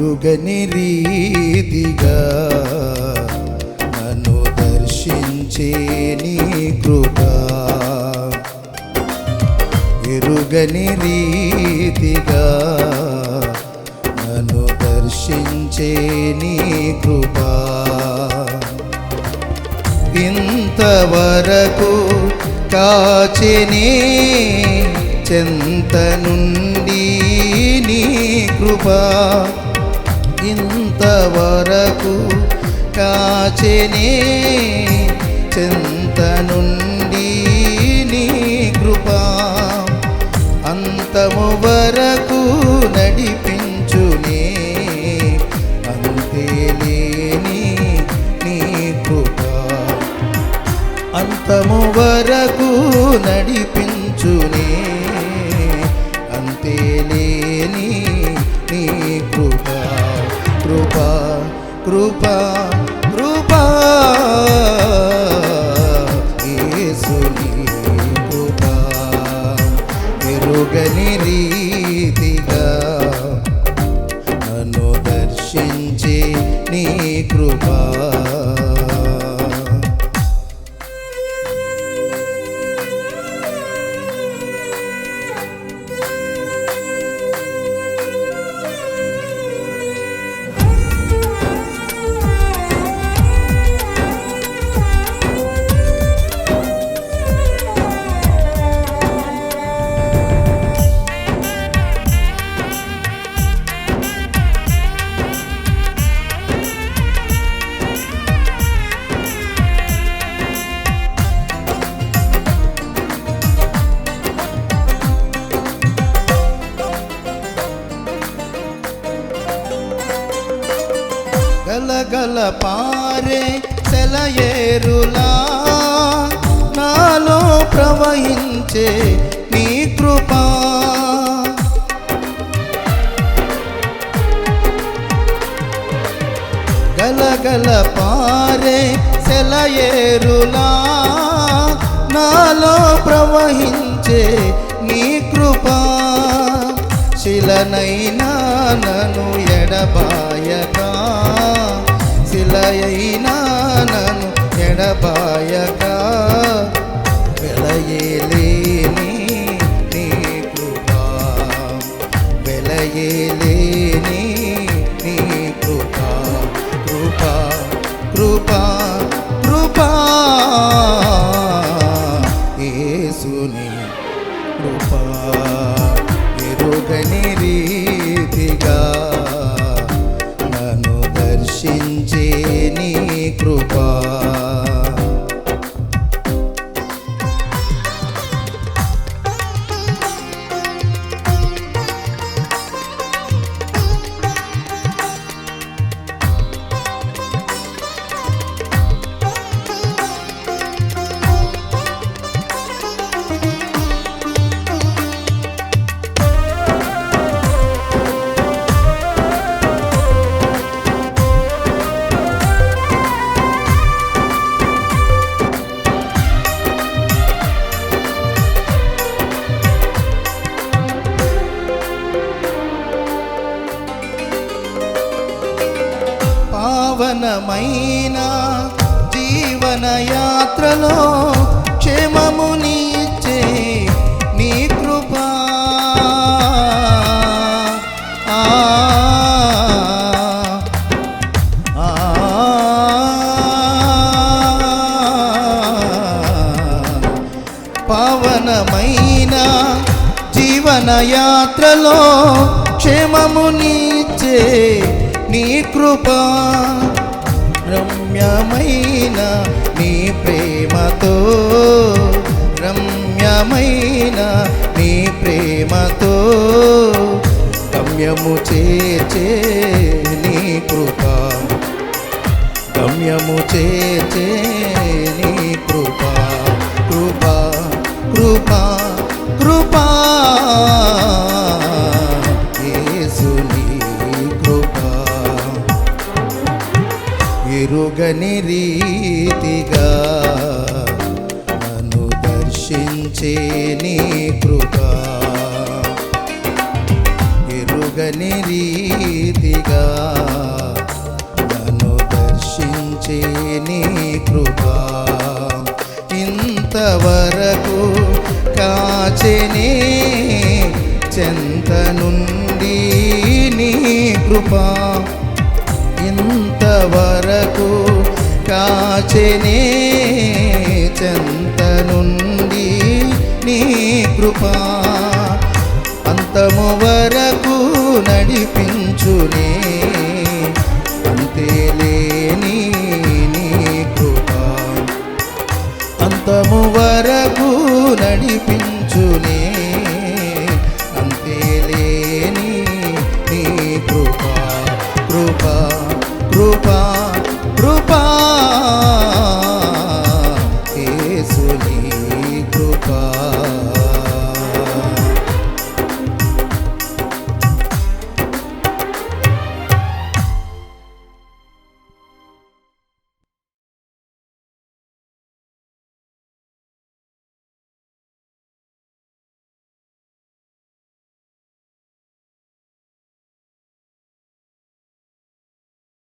ఎరుగని రీతిగా నన్ను దర్శించే నీ కృపా. ఎరుగని రీతిగా నన్ను దర్శించే నీ కృపా. ఇంతవరకు కాచిని చెంత నుండి నీ కృపా. వరకు కాచెనే చింత నుండి నీ కృప అంతము వరకు నడిపించునే అంతే లేని నీ కృప. అంతము వరకు నడిపించునే కృపా గలగల పారే సెలయేరులా. నాలో ప్రవహించే నీ కృపా. గలగల పారే సెలయేరులా. నాలో ప్రవహించే నీ కృపా. శిలనైనా నను ఎడబా శిలయైనా నన్ను ఎడబాయక నీ పవనమైన జీవన యాత్రలో క్షేమమునిచ్చే నీ కృపా. పవనమైన ఆ, జీవన యాత్రలో క్షేమమునిచ్చే నీ కృపా. రమ్యమైన నీ ప్రేమతో రమ్యమైన నీ ప్రేమతో గమ్యము చేర్చే నీ కృప. గమ్యము చేర్చే నీ కృప. కృప కృప కృపా. ఎరుగని రీతిగా నన్ను దర్శించే నీ కృపా. ఎరుగని రీతిగా నన్ను దర్శించే నీ కృపా. ఇంతవరకు కాచెని చెంత నుండి నీ కృపా. వరకు కాచెనే చెంత నుండి నీ కృపా. అంతము వరకు నడిపించునే అంతేలేని నీ కృపా. అంతము వరకు నడిపించు